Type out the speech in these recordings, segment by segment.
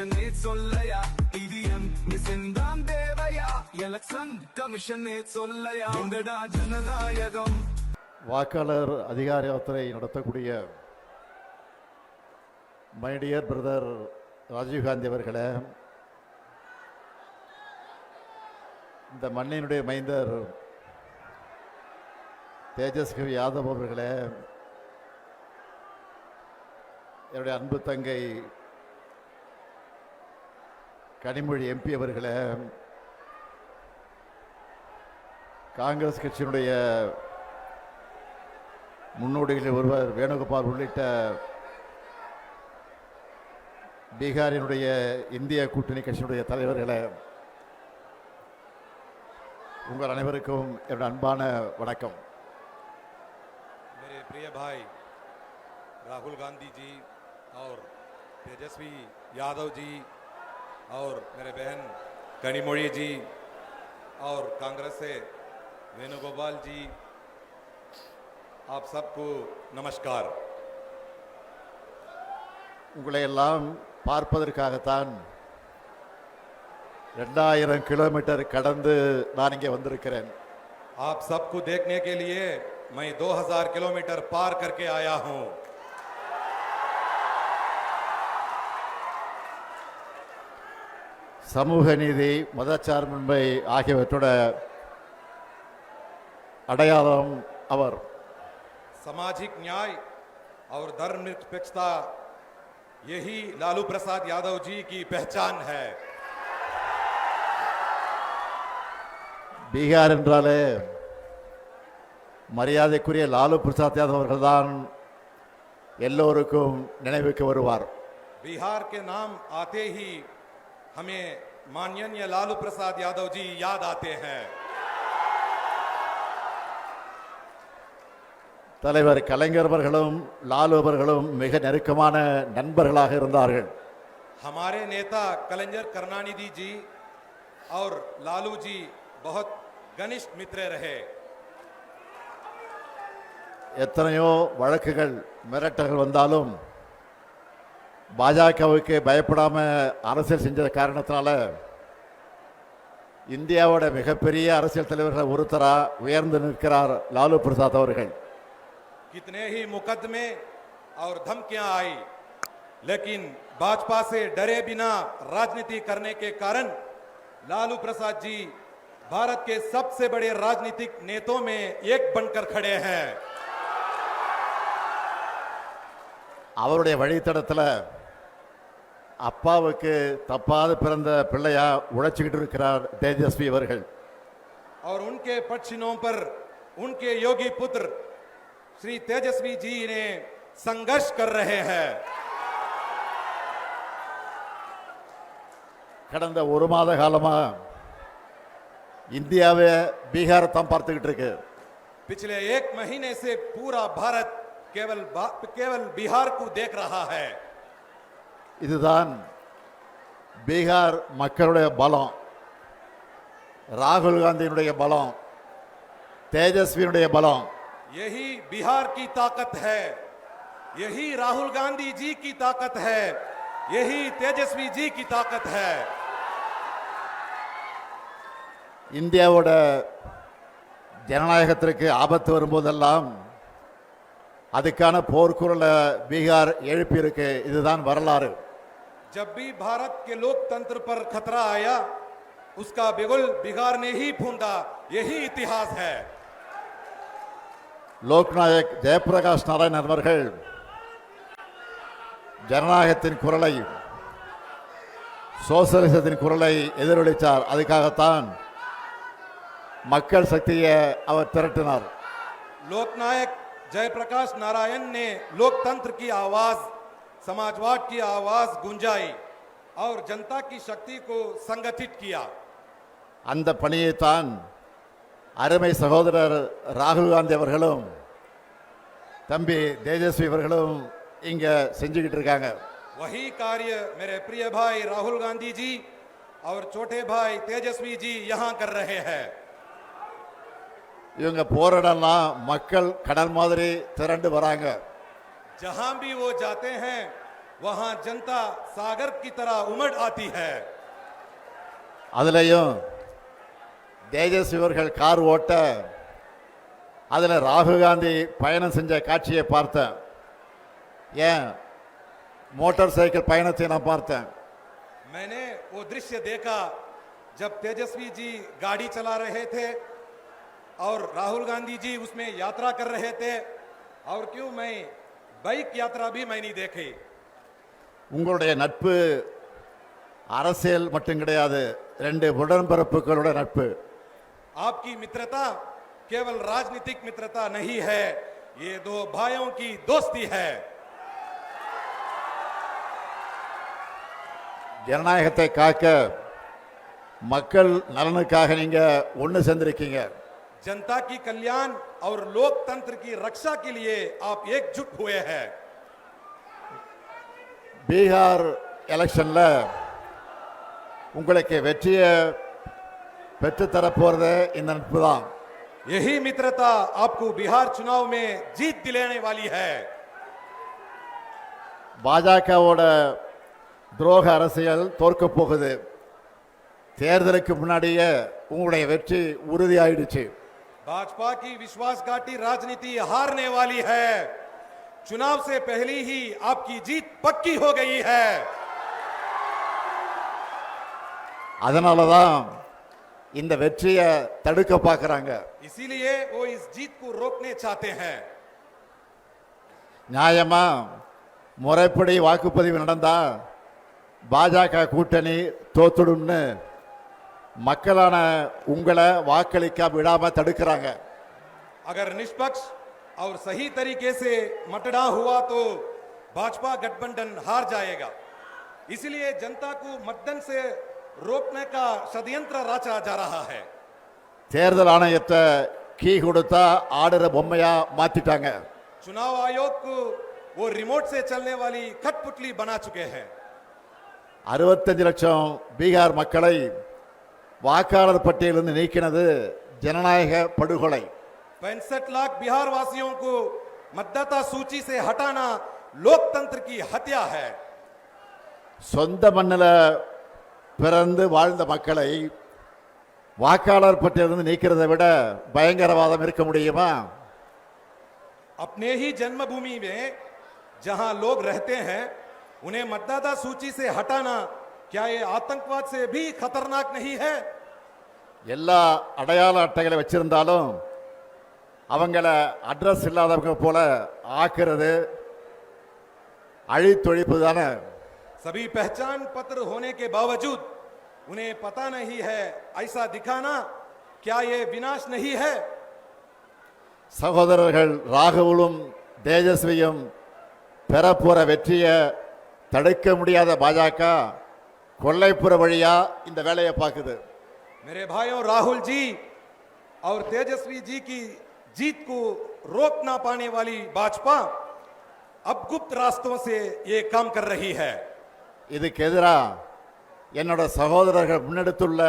கமிஷனே சொல்லையா இடிஎம் மிசிந்தான் தேவையா எலக்ஷன் கமிஷனே சொல்லையா உங்கடா ஜனநாயகம் வாக்காளர் அதிகார நடத்தக்கூடிய மைடியர் பிரதர் ராஜீவ்காந்தி அவர்களே இந்த மண்ணினுடைய மைந்தர் தேஜஸ்வி யாதவ் அவர்களே என்னுடைய அன்பு தங்கை கனிமொழி எம்பி அவர்களே காங்கிரஸ் கட்சியினுடைய முன்னோடிகளில் ஒருவர் வேணுகோபால் உள்ளிட்ட பீகாரினுடைய இந்திய கூட்டணி கட்சியினுடைய தலைவர்களே உங்கள் அனைவருக்கும் என்னுடைய அன்பான வணக்கம் मेरे प्रिय भाई राहुल गांधी जी और तेजस्वी यादव जी और मेरे बहन कनिमोड़ी जी और कांग्रेस से वेणुगोपाल जी आप सबको नमस्कार உங்களை எல்லாம் பார்ப்பதற்காகத்தான் ரெண்டாயிரம் கிலோமீட்டர் கடந்து நான் இங்கே வந்திருக்கிறேன் आप सबको देखने के लिए मैं 2000 किलोमीटर पार करके आया हूं சமூக நீதி மதச்சார்பின்மை ஆகியவற்றோட அடையாளம் அவர் सामाजिक न्याय और धर्मनिरपेक्षता यही लालू प्रसाद यादव जी की पहचान है பீகார் என்றாலே மரியாதைக்குரிய லாலு பிரசாத் யாதவ் அவர்கள்தான் எல்லோருக்கும் நினைவுக்கு வருவார் बिहार के नाम आते ही हमें माननीय लालू प्रसाद यादव जी याद आते हैं தலைவர் கலைஞர் அவர்களும் லாலு அவர்களும் மிக நெருக்கமான நண்பர்களாக இருந்தார்கள் हमारे नेता कलंजर करुणानिधि जी और लालू जी बहुत घनिष्ठ मित्र रहे எத்தனையோ வழக்குகள் மிரட்டல்கள் வந்தாலும் பாஜகவுக்கு பயப்படாம அரசியல் செஞ்ச காரணத்தினால இந்தியாவோட மிகப்பெரிய அரசியல் தலைவர்கள் ஒருத்தரா உயர்ந்து நிற்கிறார் லாலு பிரசாத் அவர்கள் कितने ही मुकदमे और धमकियां आई लेकिन भाजपा से डरे बिना राजनीति करने के कारण लालू प्रसाद जी भारत के सबसे बड़े राजनीतिक नेताओं में एक बनकर खड़े हैं அவருடைய வழித்தடத்தில் அப்பாவுக்கு தப்பாது பிறந்த பிள்ளையா உழைச்சிக்கிட்டு இருக்கிறார் தேஜஸ்வி அவர்கள் और उनके पक्षिणों पर उनके योगी पुत्र श्री तेजस्वी जी ने संघर्ष कर रहे हैं கடந்த ஒரு மாத காலமா இந்தியாவை பீகார் தான் பார்த்துக்கிட்டு இருக்கு पिछले एक महीने से पूरा भारत केवल बा- केवल बिहार को देख रहा है இதுதான் பீகார் மக்களுடைய பலம் ராகுல் காந்தியினுடைய பலம் தேஜஸ்வியினுடைய பலம் यही बिहार की ताकत है यही राहुल गांधी जी की ताकत है यही तेजस्वी जी की ताकत है இந்தியாவோட ஜனநாயகத்திற்கு ஆபத்து வரும்போதெல்லாம் அதுக்கான போர்க்குரலை பீகார் எழுப்பியிருக்கு இதுதான் வரலாறு जब भी भारत के लोकतंत्र पर खतरा आया उसका बिगुल बिहार ने ही फूंदा यही इतिहास है லோக்நாயக் ஜெயபிரகாஷ் நாராயணன் அவர்கள் ஜனநாயகத்தின் குரலை சோசலிசத்தின் குரலை எதிரொலித்தார் அதுக்காகத்தான் மக்கள் சக்தியை அவர் திரட்டினார் लोकनायक जयप्रकाश नारायण ने लोकतंत्र की आवाज समाजवाद की आवाज गुंजाई और जनता की शक्ति को संगठित किया அந்த பணியைத்தான் அருமை சகோதரர் ராகுல் காந்தி அவர்களும் தம்பி தேஜஸ்வி அவர்களும் இங்க செஞ்சுக்கிட்டு இருக்காங்க वही कार्य मेरे प्रिय भाई राहुल गांधी जी और छोटे भाई तेजस्वी जी यहाँ कर रहे हैं இவங்க போற இடம்லாம் மக்கள் கடல் மாதிரி திரண்டு வராங்க जहां भी वो जाते हैं वहां जनता सागर की तरह उमड़ आती है அதுலேயும் தேஜஸ்வி அவர்கள் கார் ஓட்ட அதில் ராகுல் காந்தி பயணம் செஞ்ச காட்சியை பார்த்தேன் ஏன் மோட்டார் சைக்கிள் பயணத்தை நான் பார்த்தேன் मैंने वो दृश्य देखा जब तेजस्वी जी गाड़ी चला रहे थे और राहुल गांधी जी उसमें यात्रा कर रहे थे और क्यों मैं बाइक यात्रा भी मैं नहीं देखी உங்களுடைய நட்பு அரசியல் மட்டும் கிடையாது ரெண்டு உடன்பிறப்புகளோட நட்பு आपकी मित्रता केवल राजनीतिक मित्रता नहीं है ये दो भाइयों की दोस्ती है ஜனநாயகத்தை காக்க மக்கள் நலனுக்காக நீங்க ஒன்று சேர்ந்திருக்கீங்க जनता की कल्याण और लोकतंत्र की रक्षा के लिए आप एकजुट हुए हैं பீகார் எலெக்ஷன்ல உங்களுக்கு வெற்றியை பெற்றுத்தர போறது இந்த நட்பு தான் यही मित्रता आपको बिहार चुनाव में जीत दिलाने वाली है பாஜகவோட துரோக அரசியல் தோற்க போகுது தேர்தலுக்கு முன்னாடியே உங்களுடைய வெற்றி உறுதியாயிடுச்சு भाजपा की विश्वासघाती राजनीति हारने वाली है चुनाव से पहले ही आपकी जीत पक्की हो गई है அதனால தான் இந்த வெற்றியை தடுக்க பார்க்குறாங்க इसीलिए वो इस जीत को रोकने चाहते हैं நியாயமா முறைப்படி வாக்குப்பதிவு நடந்தா பாஜக கூட்டணி தோத்துடும்னு மக்களான உங்களை வாக்களிக்க விடாம தடுக்கிறாங்க अगर निष्पक्ष और सही तरीके से मतदान हुआ तो भाजपा गठबंधन हार जाएगा इसलिए जनता को मतदान से रोकने का षड्यंत्र रचा जा रहा है தேர்தல் ஆணையத்தை கீ கொடுத்தா ஆடுற பொம்மையா மாத்திட்டாங்க चुनाव आयोग को वो रिमोट से चलने वाली खटपुतली बना चुके हैं அறுபத்தஞ்சு லட்சம் பீகார் மக்களை வாக்காளர் பட்டியலிருந்து நீக்கினது ஜனநாயக படுகொலை पैंसठ लाख बिहार वासियों को मतदाता सूची से हटाना लोकतंत्र की हत्या है சொந்த மண்ணில் பிறந்து வாழ்ந்த மக்களை வாக்காளர் பட்டியலிருந்து நீக்கிறதை விட பயங்கரவாதம் இருக்க முடியுமா अपने ही जन्मभूमि में जहां लोग रहते हैं उन्हें मतदाता सूची से हटाना क्या ये आतंकवाद से भी खतरनाक नहीं है எல்லா அடையாள அட்டைகளை வச்சிருந்தாலும் அவங்கள அட்ரஸ் இல்லாதவங்க போல ஆக்குறது அழித்தொழிப்பு தானே सभी पहचान पत्र होने के बावजूद उन्हें पता नहीं है ऐसा दिखाना क्या ये विनाश नहीं है சகோதரர்கள் ராகுலும் தேஜஸ்வியும் பெறப்போற வெற்றியை தடுக்க முடியாத பாஜக கொல்லைப்புற வழியா இந்த வேலையை பார்க்குது मेरे भाइयों राहुल जी और तेजस्वी जी की जीत को रोक ना पाने वाली भाजपा अब गुप्त रास्तों से ये काम कर रही है இதுக்கு எதிராக என்னோட சகோதரர்கள் முன்னெடுத்துள்ள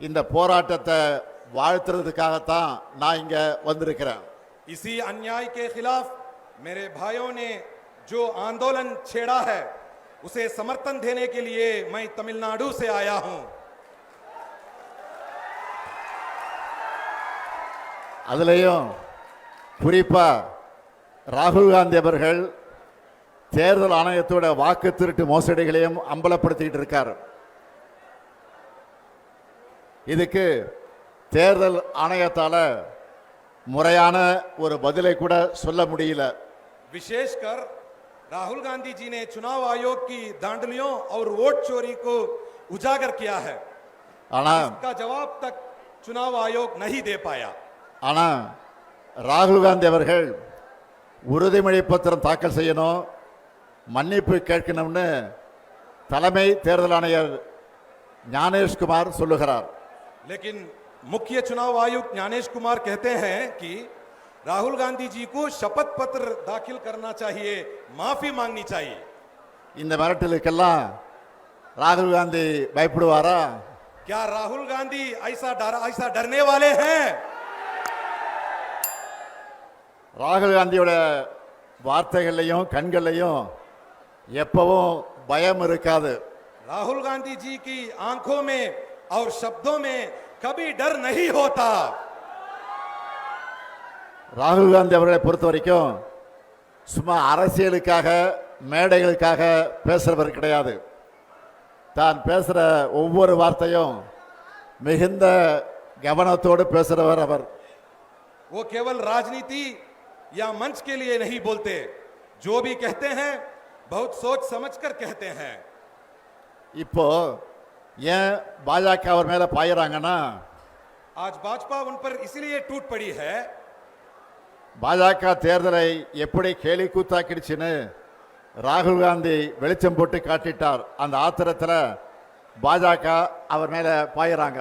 இந்த போராட்டத்தை வாழ்த்துறதுக்காகத்தான் நான் இங்க வந்திருக்கிறேன் इसी अन्याय के खिलाफ मेरे भाइयों ने जो आंदोलन छेड़ा है उसे समर्थन देने के लिए मैं तमिलनाडु से आया हूं அதுலேயும் குறிப்பா ராகுல் காந்தி அவர்கள் தேர்தல் ஆணையத்தோட வாக்கு திருட்டு மோசடிகளையும் அம்பலப்படுத்திக்கிட்டு இருக்கார் இதுக்கு தேர்தல் ஆணையத்தால முறையான ஒரு பதிலை கூட சொல்ல முடியல विशेषकर राहुल गांधी जी ने चुनाव आयोग की दांडलियों और वोट चोरी को उजागर किया है ஆனா इसका जवाब तक चुनाव आयोग नहीं दे पाया ஆனா ராகுல் காந்தி அவர்கள் உறுதிமொழி பத்திரம் தாக்கல் செய்யணும் மன்னிப்பு கேட்கணும்னு தலைமை தேர்தல் ஆணையர் ஞானேஷ்குமார் சொல்லுகிறார் लेकिन मुख्य चुनाव आयुक्त ज्ञानेश कुमार कहते हैं कि राहुल गांधी जी को शपथ पत्र दाखिल करना चाहिए माफी मांगनी चाहिए இந்த மிரட்டலுக்கெல்லாம் ராகுல் காந்தி பயப்படுவாரா क्या राहुल गांधी ऐसा डर ऐसा डरने वाले हैं ராகுல் காந்தியோட வார்த்தைகள்லையும் கண்கள்லையும் எப்பவும் பயம் இருக்காது राहुल गांधी जी की आंखों में और शब्दों में कभी डर नहीं होता ராகுல் காந்தி அவர்களை பொறுத்த வரைக்கும் சும்மா அரசியலுக்காக மேடைகளுக்காக பேசுறவர் கிடையாது தான் பேசுகிற ஒவ்வொரு வார்த்தையும் மிகுந்த கவனத்தோடு பேசுகிறவர் அவர் वो केवल राजनीति या मंच के लिए नहीं बोलते जो भी कहते हैं बहुत सोच समझकर कहते हैं இப்போ ஏன் பாஜக அவர் மேலே பாயிறாங்கன்னா आज भाजपा उन पर इसलिए टूट पड़ी है பாஜக தேர்தலை எப்படி கேலி கூத்தாக்கிடுச்சுன்னு ராகுல் காந்தி வெளிச்சம் போட்டு காட்டிட்டார் அந்த ஆத்திரத்தில் பாஜக அவர் மேலே பாயிறாங்க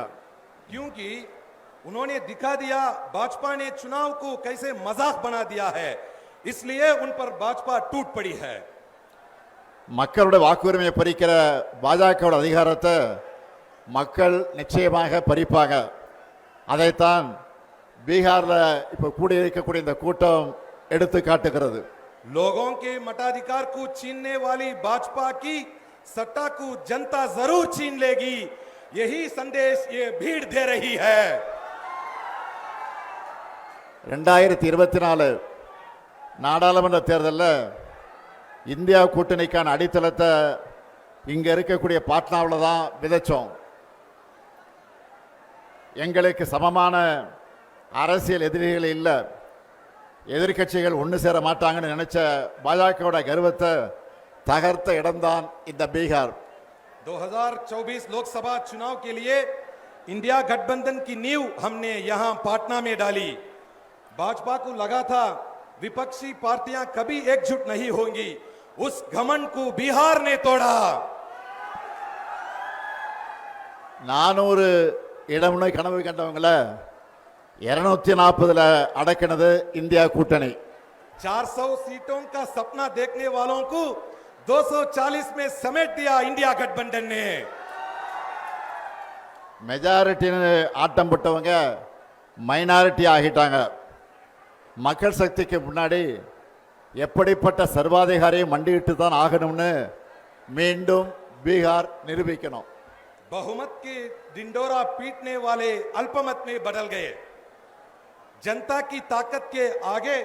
क्योंकि उन्होंने दिखा दिया भाजपा ने चुनाव को कैसे मजाक बना दिया है इसलिए उन पर भाजपा टूट पड़ी है மக்களுடைய வாக்குரிமையை பறிக்கிற பாஜகவோட அதிகாரத்தை மக்கள் நிச்சயமாக பறிப்பாங்க அதைத்தான் பீகாரில் இப்போ கூடியிருக்கக்கூடிய இந்த கூட்டம் எடுத்து காட்டுகிறது लोगों के मताधिकार को छीनने वाली भाजपा की सत्ता को जनता जरूर छीन लेगी यही संदेश ये भीड़ दे रही है ரெண்டாயிரத்தி இருபத்தி நாலு நாடாளுமன்ற தேர்தலில் இந்தியா கூட்டணிக்கான அடித்தளத்தை இங்கே இருக்கக்கூடிய பாட்னாவில் தான் விதைச்சோம் எங்களுக்கு சமமான அரசியல் எதிரிகள் இல்லை எதிர்க்கட்சிகள் ஒன்று சேர மாட்டாங்கன்னு நினைச்ச பாஜகவோட கர்வத்தை தகர்த்த இடம்தான் இந்த பீகார் 2024 लोकसभा चुनाव के लिए इंडिया गठबंधन की नींव हमने यहां पाटना में डाली भाजपा को लगा था विपक्षी पार्टियां कभी एकजुट नहीं होंगी उस घमंड को बिहार ने तोड़ा நானூறு இடம்னு கனவு கண்டவங்கள இருநூத்தி நாற்பதுல அடக்கினது இந்தியா கூட்டணி 400 सीटों का सपना देखने वालों को 240 में समेट दिया इंडिया गठबंधन ने மெஜாரிட்டின்னு ஆட்டம் போட்டவங்க மைனாரிட்டி ஆகிட்டாங்க மக்கள் சக்திக்கு முன்னாடி எப்படிப்பட்ட சர்வாதிகாரியை மண்டியிட்டு தான் ஆகணும்னு மீண்டும் பீகார் நிரூபிக்கணும் बहुमत के डिंडोरा पीटने वाले अल्पमत में बदल गए जनता की ताकत के आगे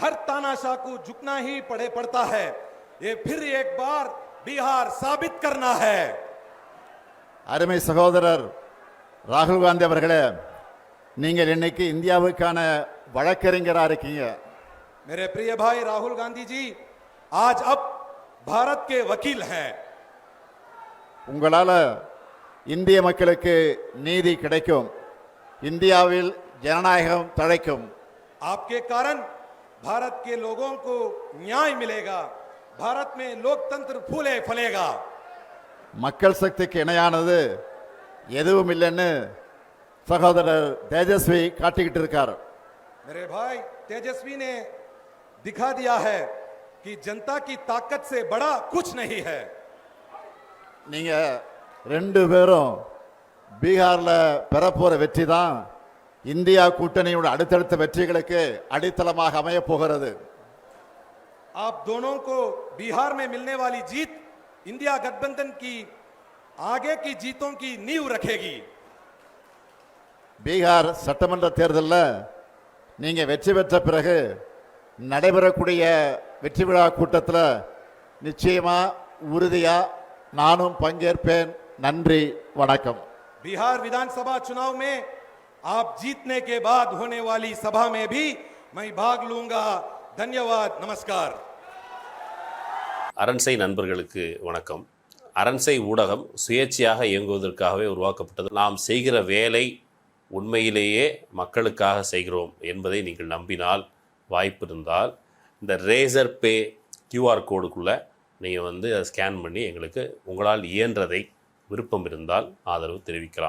हर तानाशाह को झुकना ही पड़े पड़ता है ये फिर एक बार बिहार साबित करना है அருமை சகோதரர் ராகுல் காந்தி அவர்களே நீங்கள் இன்னைக்கு இந்தியாவுக்கான வழக்கறிஞராக இருக்கீங்க मेरे प्रिय भाई राहुल गांधी जी आज अब भारत के वकील हैं உங்களால் இந்திய மக்களுக்கு நீதி கிடைக்கும் இந்தியாவில் ஜனநாயகம் தழைக்கும் आपके कारण भारत के लोगों को न्याय मिलेगा भारत में लोकतंत्र फूले फलेगा மக்கள் சக்திக்கு இணையானது எதுவும் இல்லைன்னு சகோதரர் தேஜஸ்வி காட்டிக்கிட்டு இருக்கார் मेरे भाई तेजस्वी ने दिखा दिया है कि जनता की ताकत से बड़ा कुछ नहीं है நீங்க ரெண்டு பேரும் பீகார்ல பெறப்போற வெற்றி தான் இந்தியா கூட்டணியோட அடுத்தடுத்த வெற்றிகளுக்கு அடித்தளமாக அமைய போகிறது आप दोनों को बिहार में मिलने वाली जीत इंडिया गठबंधन की आगे की जीतों की नींव रखेगी பீகார் சட்டமன்ற தேர்தலில் நீங்க வெற்றி பெற்ற பிறகு நடைபெறக்கூடிய வெற்றி விழா கூட்டத்தில் நிச்சயமா உறுதியா நானும் பங்கேற்பேன் நன்றி வணக்கம் बिहार विधानसभा चुनाव में आप जीतने के बाद होने वाली सभा में भी मैं भाग लूंगा धन्यवाद नमस्कार அரண்சை நண்பர்களுக்கு வணக்கம் அரண்சை ஊடகம் சுயேட்சையாக இயங்குவதற்காகவே உருவாக்கப்பட்டது நாம் செய்கிற வேலை உண்மையிலேயே மக்களுக்காக செய்கிறோம் என்பதை நீங்கள் நம்பினால் வாய்ப்பு இருந்தால் இந்த ரேசர் பே கியூஆர் கோடுக்குள்ளே நீங்கள் வந்து அதை ஸ்கேன் பண்ணி எங்களுக்கு உங்களால் இயன்றதை விருப்பம் இருந்தால் ஆதரவு தெரிவிக்கலாம்